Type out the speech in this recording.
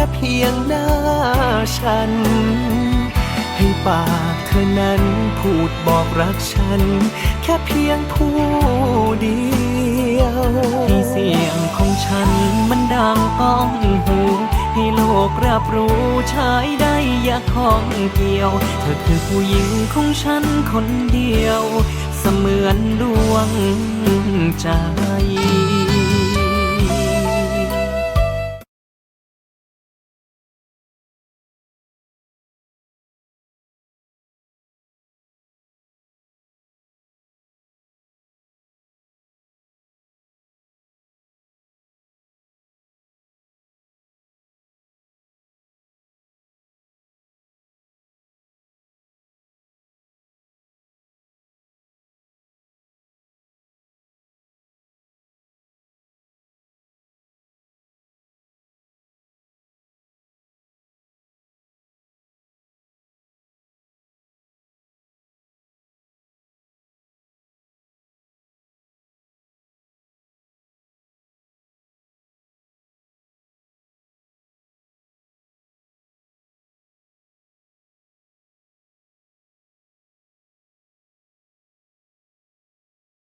ค่เพียงหน้าฉัน ให้ปากเธอนั้นพูดบอกรักฉัน แค่เพียงผู้เดียวให้เสียงของฉันมันดังก้องหูให้โลกรับรู้ชายได้อยากของเกี่ยว เธอคือผู้หญิงของฉันคนเดียว เสมือนดวงใจ